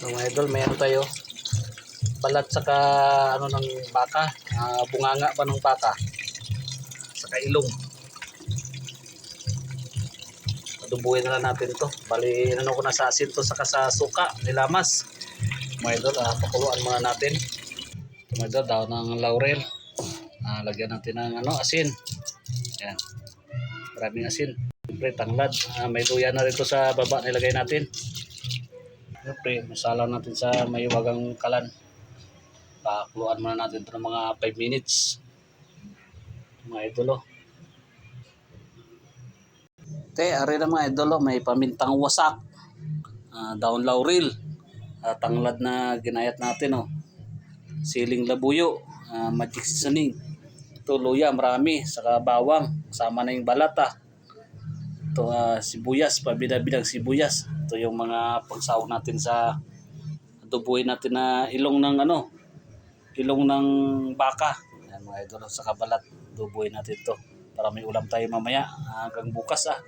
So, mga idol, mayroon tayo balat saka ano ng baka, ah, bunganga ba ng baka, saka ilong. Adubuhin na natin to. Bali, ano ko na sa asin to saka sa suka, nilamas. Mga idol, ah, pakuluan muna natin. Mga idol, daw ng laurel. Ah, lagyan natin ng ano, asin. Yan. Maraming asin. Siyempre, tanglad. Ah, may luya na rito sa baba nilagay natin. Siyempre, masala natin sa mayuwagang kalan. Pakuluan muna natin ito ng mga 5 minutes. Mga idolo. Te, ari na mga idolo, may pamintang wasak. Ah, daon laurel. Ah, tanglad na ginayat natin, oh. Siling labuyo. Ah, magic seasoning. Ito, luya, marami. Saka bawang. Kasama na yung balata. Ito, ah, sibuyas, pabida-bidang sibuyas. Ito yung mga pagsahog natin sa adoboy natin na ilong ng ano, ilong ng baka. Yan mga idol, sa kabalat, adoboy natin to para may ulam tayo mamaya hanggang bukas ah.